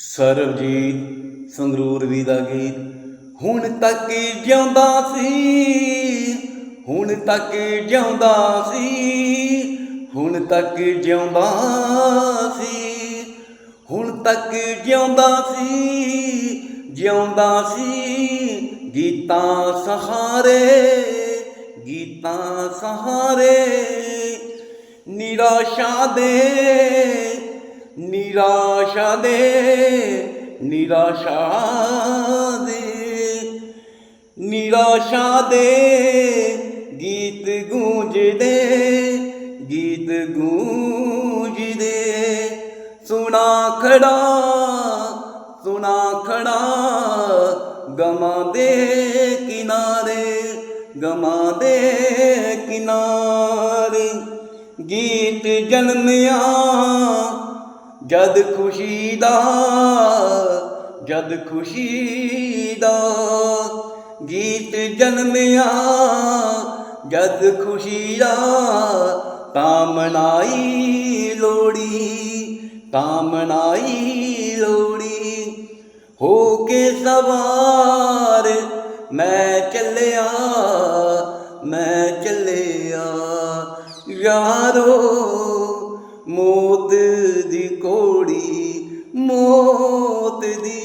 ਸਰਬਜੀਤ ਸੰਗਰੂਰ ਵੀ ਦਾ ਗੀਤ, ਹੁਣ ਤੱਕ ਜਿਉਂਦਾ ਸੀ, ਹੁਣ ਤੱਕ ਜਿਉਂਦਾ ਸੀ, ਹੁਣ ਤੱਕ ਜਿਉਂਦਾ ਸੀ, ਹੁਣ ਤੱਕ ਜਿਉਂਦਾ ਸੀ ਜਿਉਂਦਾ ਸੀ, ਗੀਤਾਂ ਸਹਾਰੇ ਗੀਤਾਂ ਸਹਾਰੇ, ਨਿਰਾਸ਼ਾ ਦੇ ਨਿਰਾਸ਼ਾ ਦੇ ਨਿਰਾਸ਼ਾ ਦੇ ਨਿਰਾਸ਼ਾ ਦੇ। ਗੀਤ ਗੂੰਜਦੇ ਗੀਤ ਗੂੰਜਦੇ। ਸੁਣਾ ਖੜਾ ਸੁਣਾ ਖੜਾ ਗਮਾਂ ਦੇ ਕਿਨਾਰੇ ਗਮਾਂ ਦੇ ਕਿਨਾਰੇ। ਗੀਤ ਜਨਮਿਆ ਜਦ ਖੁਸ਼ੀ ਦਾ, ਜਦ ਖੁਸ਼ੀ ਦਾ ਗੀਤ ਜਨਮਿਆ, ਜਦ ਖੁਸ਼ੀ ਦਾ ਤਾਂ ਮਨਾਈ ਲੋੜੀ ਤਾਂ ਮਨਾਈ ਲੋੜੀ ਹੋ ਕੇ ਸਵਾਰ ਮੈਂ ਚੱਲਿਆ ਮੈਂ ਚੱਲਿਆ, ਯਾਰੋ মোড়ি মোত দি